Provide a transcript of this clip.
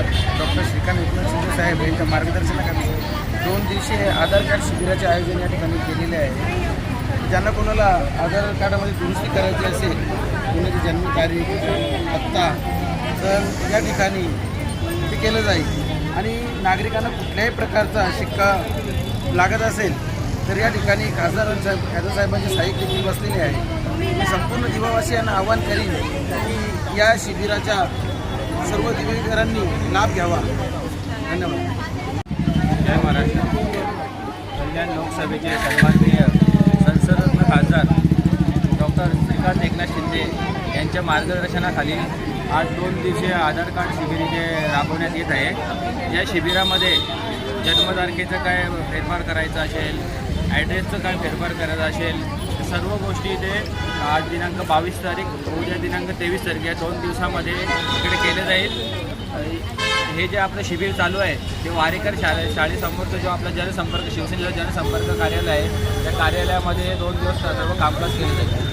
खासदार डॉक्टर श्रीकांत एकनाथ शिंदे साहेब यांच्या मार्गदर्शनाखाली दोन दिवशी आधार कार्ड शिबिराचे आयोजन या ठिकाणी केलेले आहे. ज्यांना कोणाला आधार कार्डामध्ये दुरुस्ती करायची असेल कोणाची जन्मतारीख पत्ता तर या ठिकाणी ते केलं जाईल. आणि नागरिकांना कुठल्याही प्रकारचा शिक्का लागत असेल तर या ठिकाणी खासदार साहेब खासदार साहेबांचे सहाय्यक देखील बसलेली आहे. मी संपूर्ण यांना आवाहन करीन की या शिबिराच्या सर्व दिवेकरांनी लाभ घ्यावा. धन्यवाद. जय महाराष्ट्र. कल्याण लोकसभेचे सन्माननीय संसदरत्न खासदार डॉक्टर श्रीकांत एकनाथ शिंदे यांच्या मार्गदर्शनाखाली आज दोन दिवसीय आधार कार्ड शिबिर जे राबवण्यात येत आहे. या शिबिरामध्ये जन्मतारखेचं काय फेरफार करायचं असेल ॲड्रेसचं काय फेरफार करायचं असेल सर्व गोष्टी इथे आज दिनांक बावीस तारीख उद्या दिनांक तेवीस तारीख या दोन दिवसामध्ये इकडे केलं जाईल. हे जे आपलं शिबिर चालू आहे ते वारेकर शाळे शाळेसमोरचं जो आपला जनसंपर्क शिवसेनेचा जनसंपर्क कार्यालय आहे त्या कार्यालयामध्ये दोन दिवस सर्व कामकाज केलं जाईल.